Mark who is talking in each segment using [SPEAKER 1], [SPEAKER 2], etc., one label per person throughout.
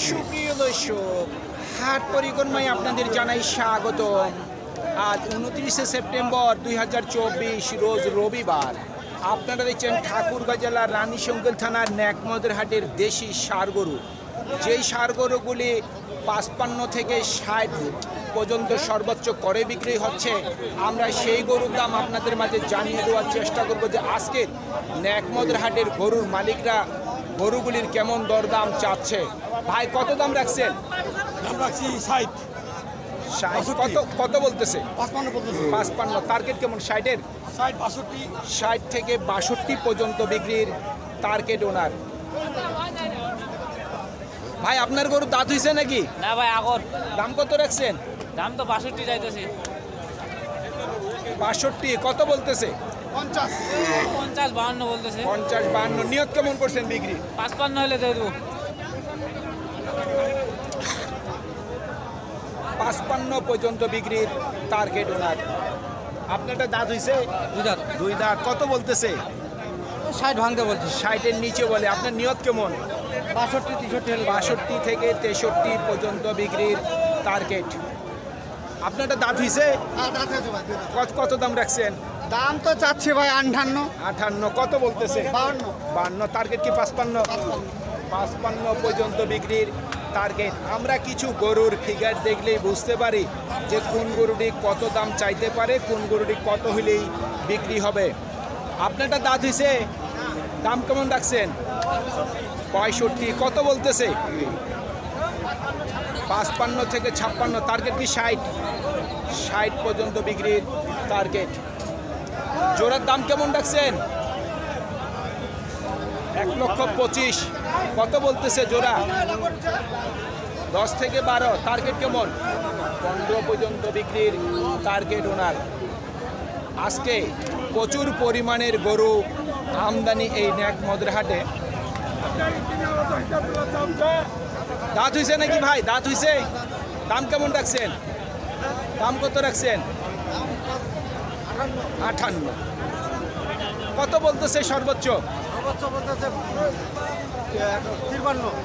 [SPEAKER 1] সুপ্রিয় দর্শক, হাট পরিক্রমায় আপনাদের জানাই স্বাগত আজ উনত্রিশে সেপ্টেম্বর দুই হাজার চব্বিশ, রোজ রবিবার। আপনারা দেখছেন ঠাকুরগাঁ জেলার রানীশঙ্কল থানার ন্যাকমদের হাটের দেশি সার গরু। যেই সার গরুগুলি পাঁচপান্ন থেকে ষাট পর্যন্ত সর্বোচ্চ করে বিক্রি হচ্ছে, আমরা সেই গরুর দাম আপনাদের মাঝে জানিয়ে দেওয়ার চেষ্টা করব যে আজকের ন্যাকমদের হাটের গরুর মালিকরা গরুগুলির কেমন দরদাম চাচ্ছে? ভাই কত দাম রাখছেন?
[SPEAKER 2] দাম রাখছি ষাট।
[SPEAKER 1] কত কত বলতেছে।
[SPEAKER 2] পাঁচপান্ন।
[SPEAKER 1] টার্গেট কেমন? ষাটের?
[SPEAKER 2] ষাট বাষট্টি।
[SPEAKER 1] ষাট থেকে বাষট্টি পর্যন্ত বিক্রির টার্গেট ওনার। ভাই আপনার গরু দাঁত হইছে নাকি?
[SPEAKER 3] না ভাই আগর।
[SPEAKER 1] দাম কত রাখছেন?
[SPEAKER 3] দাম তো বাষট্টি যাইতেছে।
[SPEAKER 1] বাষট্টি। কত বলতেছে?
[SPEAKER 2] পঞ্চাশ।
[SPEAKER 3] পঞ্চাশ বাহান্ন বলতেছে।
[SPEAKER 1] পঞ্চাশ বাহান্ন। নিয়ত কেমন করছেন বিক্রি
[SPEAKER 3] পাঁচপান্ন হলে দিয়ে দেবো।
[SPEAKER 1] পাঁচপান্ন পর্যন্ত বিক্রির টার্গেট ওনার। আপনারটা দাঁত হইছে?
[SPEAKER 3] দুধার
[SPEAKER 1] দুই দাঁত। কত বলতেছে?
[SPEAKER 3] ষাট ভাঙতে বলছে।
[SPEAKER 1] ষাটের নিচে বলে। আপনার নিয়ত কেমন?
[SPEAKER 3] বাষট্টি তেষট্টি
[SPEAKER 1] বাষট্টি থেকে তেষট্টি পর্যন্ত বিক্রির টার্গেট আপনারটা দাঁত হইছে? কত কত দাম রাখছেন?
[SPEAKER 2] দাম তো চাচ্ছি ভাই আঠান্ন।
[SPEAKER 1] আঠান্ন কত বলতেছে? বান্ন টার্গেট কি পাঁচপান্ন? পাঁচপান্ন পর্যন্ত বিক্রির টার্গেট আমরা কিছু গরুর ফিগার দেখলেই বুঝতে পারি যে কোন গরুটি কত দাম চাইতে পারে কোন গরুটি কত হলেই বিক্রি হবে। আপনারটা দাঁত হইছে? দাম কেমন রাখছেন? পঁয়ষট্টি কত বলতেছে? পাঁচপান্ন থেকে ছাপ্পান্ন টার্গেট কি ষাট? ষাট পর্যন্ত বিক্রির টার্গেট জোড়ার দাম কেমন রাখছেন? এক লক্ষ পঁচিশ। কত বলতেছে জোড়া? দশ থেকে বারো। টার্গেট কেমন? পনেরো পর্যন্ত বিক্রির টার্গেট ওনার। আজকে প্রচুর পরিমাণের গরু আমদানি এই ন্যাক মদরহাটে। দাঁত হইছে নাকি ভাই? দাঁত হইছে? দাম কেমন রাখছেন? দাম কত রাখছেন? আঠান্ন কত বলতেছে সর্বোচ্চ?
[SPEAKER 2] সর্বোচ্চ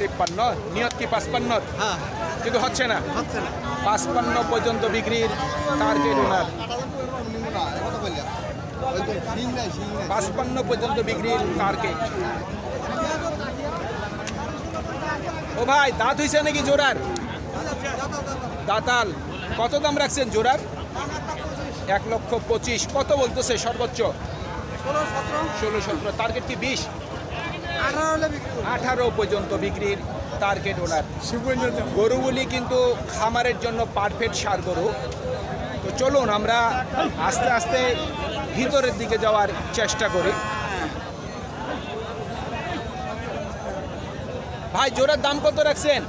[SPEAKER 1] তিপ্পান্ন। নিয়ত কি পাঁচপান্ন?
[SPEAKER 2] হ্যাঁ।
[SPEAKER 1] কিন্তু হচ্ছে না। পাঁচপান্ন পর্যন্ত বিক্রির টার্গেট ওনার। পাঁচপান্ন পর্যন্ত বিক্রির টার্গেট ও ভাই দাঁত হয়েছে নাকি জোড়ার? দাতাল। কত দাম রাখছেন জোড়ার? এক লক্ষ পঁচিশ। কত বলতেছে সর্বোচ্চ?
[SPEAKER 2] ষোলো সতেরো।
[SPEAKER 1] টার্গেট কি বিশ?
[SPEAKER 2] আঠারো
[SPEAKER 1] পর্যন্ত বিক্রির টার্গেট ওনার গরুগুলি কিন্তু খামারের জন্য পারফেক্ট সার গরু। তো চলুন আমরা আস্তে আস্তে ভিতরের দিকে যাওয়ার চেষ্টা করি। ভাই জোড়ার দাম কত রাখছেন?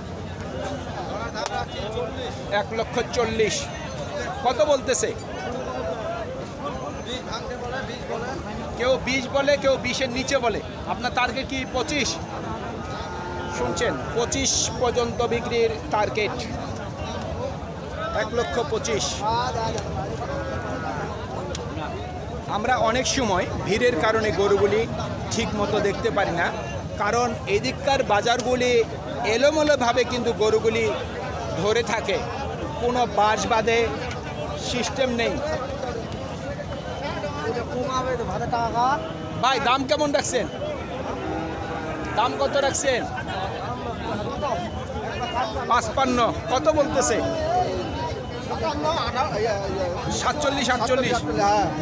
[SPEAKER 1] এক লক্ষ চল্লিশ। কত বলতেছে? কেউ বিশ বলে, কেউ বিশের নিচে বলে। আপনার টার্গেট কি পঁচিশ? শুনছেন, পঁচিশ পর্যন্ত বিক্রির টার্গেট এক লক্ষ পঁচিশ। আমরা অনেক সময় ভিড়ের কারণে গরুগুলি ঠিক মতো দেখতে পারি না। কারণ এদিককার বাজারগুলি এলোমেলোভাবে কিন্তু গরুগুলি ধরে থাকে। কোনো বাঁশ বাঁধে সিস্টেম নেই। ভাই, দাম কেমন রাখছেন? দাম কত রাখছেন? পাঁচপান্ন। কত বলতেছে? সাতচল্লিশ, আটচল্লিশ।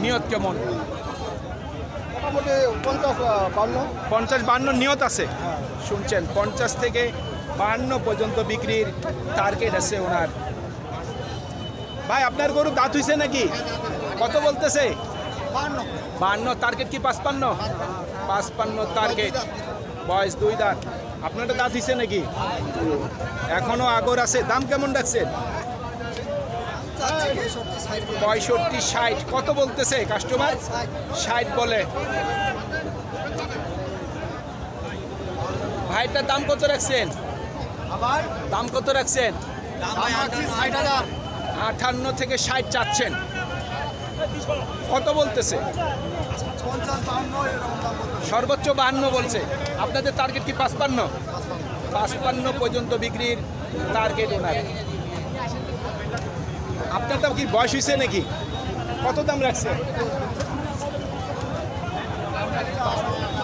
[SPEAKER 1] নিয়ত কেমন?
[SPEAKER 2] পঞ্চাশ বান্ন
[SPEAKER 1] নিয়ত আছে। শুনছেন, পঞ্চাশ থেকে বাহান্ন পর্যন্ত বিক্রির টার্গেট আছে ওনার। ভাই, আপনার গরু দাঁত হইছে নাকি? কত বলতেছে? বাহান্ন টার্গেট কি? পাঁচপান্ন? পাঁচপান্ন টার্গেট বয়স দুই দাঁত। আপনারটা দাঁত হইছে নাকি? এখনও আগর আছে। দাম কেমন রাখছেন পঁয়ষট্টি ষাট। কত বলতেছে কাস্টমার ষাট বলে। ভাইটার দাম কত রাখছেন?
[SPEAKER 2] আবার?
[SPEAKER 1] দাম কত রাখছেন? আটান্ন থেকে ষাট চাচ্ছেন। কত বলতেছে? সর্বোচ্চ বাহান্ন বলছে। আপনাদের টার্গেট কি পাঁচপান্ন? পাঁচপান্ন পর্যন্ত বিক্রির টার্গেট ওনার আপনারটা কি বয়স হয়েছে নাকি? কত দাম রাখছে?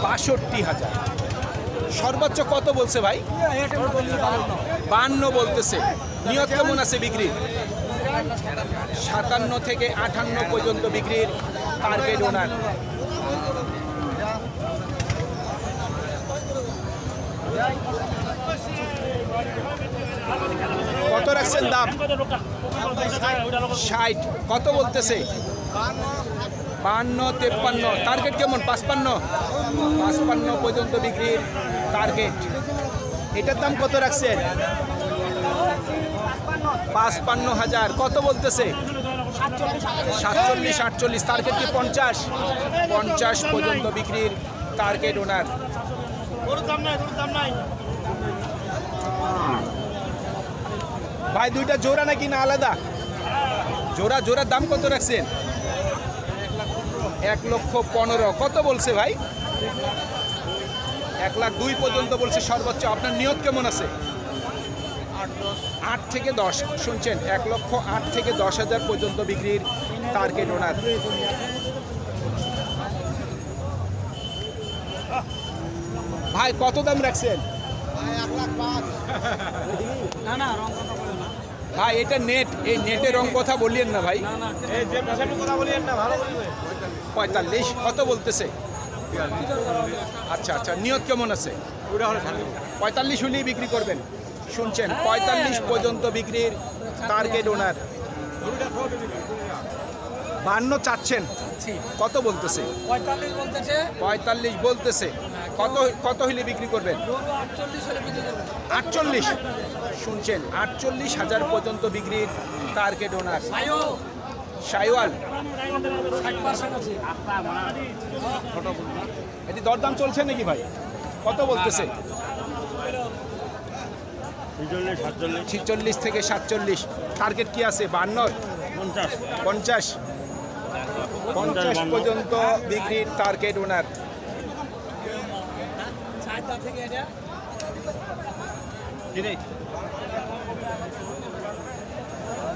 [SPEAKER 1] বাষট্টি হাজার। সর্বোচ্চ কত বলছে ভাই? বান্ন বলতেছে। নিয়ত কেমন আছে বিক্রি সাতান্ন থেকে আটান্ন পর্যন্ত বিক্রির টার্গেট ওনার কত রাখছেন দাম? ষাট। কত বলতেছে? বান্ন, তেপ্পান্ন। টার্গেট কেমন? পাঁচপান্ন? পাঁচপান্ন পর্যন্ত বিক্রির টার্গেট এটার দাম কত রাখছেন? পাঁচপান্ন হাজার। কত বলতেছে? সাতচল্লিশ, আটচল্লিশ টার্গেট কি পঞ্চাশ? পঞ্চাশ পর্যন্ত বিক্রির টার্গেট ওনার ভাই, দুইটা জোড়া নাকি না আলাদা? জোড়া, জোড়ার দাম কত রাখছেন? এক লক্ষ পনেরো। কত বলছে ভাই? এক লাখ দুই পর্যন্ত বলছে সর্বোচ্চ। আপনার নিয়ত কেমন আছে? আট থেকে দশ শুনছেন? এক লক্ষ আট থেকে দশ হাজার পর্যন্ত বিক্রির টার্গেট ওনার ভাই কত দাম রাখছেন?
[SPEAKER 3] না না রং কথা বলে না।
[SPEAKER 1] ভাই এটা নেট এই নেটের রং কথা বললেন না ভাই।
[SPEAKER 3] না না
[SPEAKER 1] পঁয়তাল্লিশ কত বলতেছে? আচ্ছা আচ্ছা নিয়ত কেমন আছে? পঁয়তাল্লিশ হলেই বিক্রি করবেন। শুনছেন পঁয়তাল্লিশ পর্যন্ত বিক্রির টার্গেট ওনার বান্ন চাচ্ছেন। কত বলতেছে?
[SPEAKER 3] পঁয়তাল্লিশ বলতেছে।
[SPEAKER 1] কত কত হলে বিক্রি করবেন।
[SPEAKER 3] আটচল্লিশ।
[SPEAKER 1] শুনছেন আটচল্লিশ হাজার পর্যন্ত বিক্রির টার্গেট ওনার সাইওয়াল এটি দরদাম চলছে নাকি ভাই? কত বলতেছে? ছিচল্লিশ থেকে সাতচল্লিশ। টার্গেট কি আছে? বান্ন? পঞ্চাশ। পঞ্চাশ। পর্যন্ত বিক্রির টার্গেট ওনার
[SPEAKER 3] চারটা থেকে এটা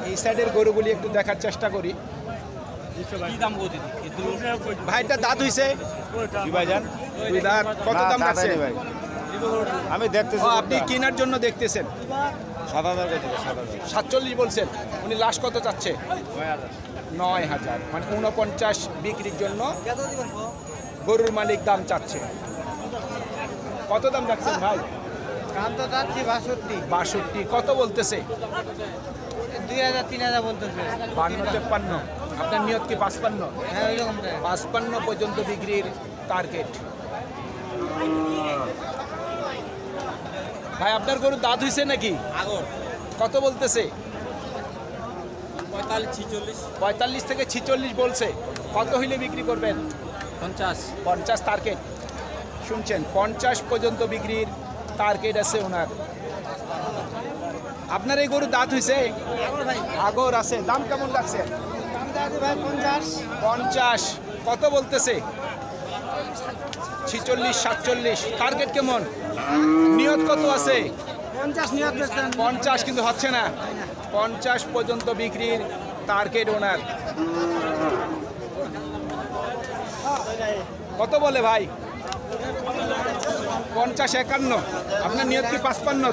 [SPEAKER 1] এই সাইডের গরুগুলি একটু দেখার চেষ্টা করি। ভাইটা দাঁত হইছে? দুই দাঁত। কত দাম
[SPEAKER 2] দাদাই ভাই। আমি দেখতেছি
[SPEAKER 1] আপনি কেনার জন্য দেখতেছেন?
[SPEAKER 2] সাত হাজার
[SPEAKER 1] সাতচল্লিশ বলছেন। উনি লাস্ট কত চাচ্ছে? নয় হাজার। মানে উনপঞ্চাশ বিক্রির জন্য গরুর মালিক দাম চাচ্ছে। কত দাম রাখছেন ভাই?
[SPEAKER 3] বাষট্টি।
[SPEAKER 1] বাষট্টি। কত বলতেছে?
[SPEAKER 3] দুই হাজার তিন হাজার বলতেছে।
[SPEAKER 1] বান্ন তেপ্পান্ন। আপনার নিয়ত কি পাঁচপান্ন?
[SPEAKER 3] হ্যাঁ
[SPEAKER 1] পাঁচপান্ন পর্যন্ত বিক্রির টার্গেট ভাই আপনার গরু দাঁত হয়েছে নাকি? কত বলতেছে?
[SPEAKER 3] পঁয়তাল্লিশ
[SPEAKER 1] থেকে ছিচল্লিশ বলছে। কত হইলে বিক্রি করবেন?
[SPEAKER 3] পঞ্চাশ।
[SPEAKER 1] পঞ্চাশ টার্গেট। শুনছেন পঞ্চাশ পর্যন্ত বিক্রির টার্গেট আছে ওনার। আপনার এই গরু দাঁত হইছে? আগর আছে। দাম কেমন লাগছে?
[SPEAKER 3] পঞ্চাশ।
[SPEAKER 1] কত বলতেছে? ছিচল্লিশ সাতচল্লিশ। টার্গেট কেমন? নিয়ত কত আছে?
[SPEAKER 3] পঞ্চাশ
[SPEAKER 1] কিন্তু হচ্ছে না। পঞ্চাশ পর্যন্ত বিক্রির টার্গেট ওনার কত বলে ভাই? পঞ্চাশ একান্ন। আপনার নিয়ত কি পাঁচপান্ন?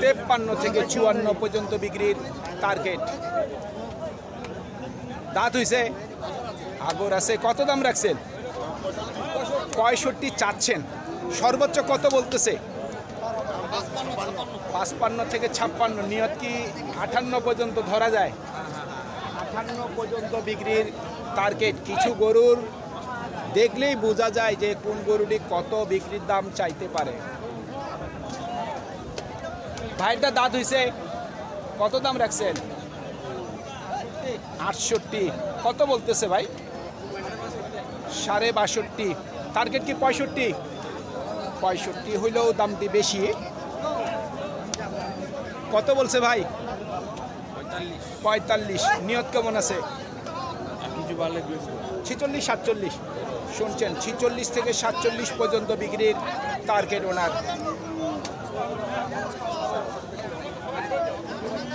[SPEAKER 1] তেপ্পান্ন থেকে চুয়ান্ন পর্যন্ত বিক্রির টার্গেট দাঁত হইছে? আগর আছে। কত দাম রাখছেন? পঁয়ষট্টি চাচ্ছেন। সর্বোচ্চ কত বলতেছে? পাঁচপান্ন থেকে ছাপ্পান্ন, নিয়ত কি আটান্ন পর্যন্ত ধরা যায়? আঠান্ন পর্যন্ত বিক্রির টার্গেট কিছু গরুর। দেখলেই বোঝা যায় যে কোন গরুটি কত বিক্রির দাম চাইতে পারে। ভাইটা দাঁত হইছে, কত দাম রাখছেন? আটষট্টি, কত বলতেছে ভাই? সাড়ে বাষট্টি টার্গেট কি পঁয়ষট্টি? পঁয়ষট্টি হইলেও দামটি বেশি। কত বলছে ভাই? পঁয়তাল্লিশ। নিয়ত কেমন আছে? ছিচল্লিশ সাতচল্লিশ। শুনছেন ছিচল্লিশ থেকে সাতচল্লিশ পর্যন্ত বিক্রির টার্গেট ওনার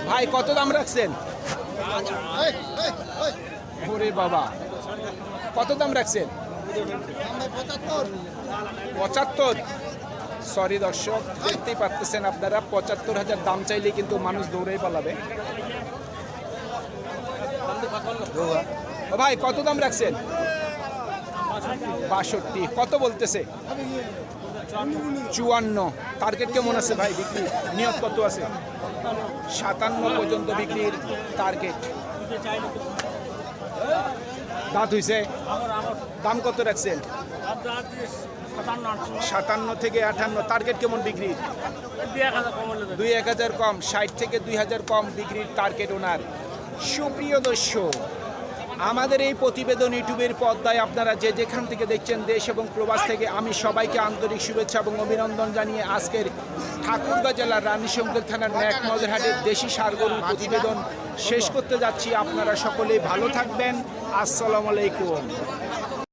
[SPEAKER 1] ভাই কত দাম রাখছেন? ওরে বাবা। কত দাম রাখছেন? পঁচাত্তর। সরি দর্শক, দেখতেই পারতেছেন আপনারা, পঁচাত্তর হাজার দাম চাইলে কিন্তু মানুষ দৌড়েই পালাবে। ভাই, কত দাম রাখছেন? বাষট্টি, কত বলতেছে? চুয়ান্ন। টার্গেট কেমন আছে ভাই বিক্রি? নিয়ত কত আছে? সাতান্ন পর্যন্ত বিক্রির টার্গেট দাঁত হইছে? দাম কত রাখছেন? সাতান্ন থেকে আটান্ন। টার্গেট কেমন বিক্রি? দুই এক হাজার কম, ষাট থেকে দুই হাজার কম বিক্রির টার্গেট ওনার। সুপ্রিয় দর্শক, আমাদের এই প্রতিবেদন ইউটিউবের পর্দায় আপনারা যে যেখান থেকে দেখছেন দেশ এবং প্রবাস থেকে, আমি সবাইকে আন্তরিক শুভেচ্ছা এবং অভিনন্দন জানিয়ে আজকের ঠাকুরগাঁ জেলার রানীশঙ্কর থানার ন্যাক মজরহাটের দেশি সারগরুর প্রতিবেদন শেষ করতে যাচ্ছি। আপনারা সকলেই ভালো থাকবেন। আসসালামু আলাইকুম।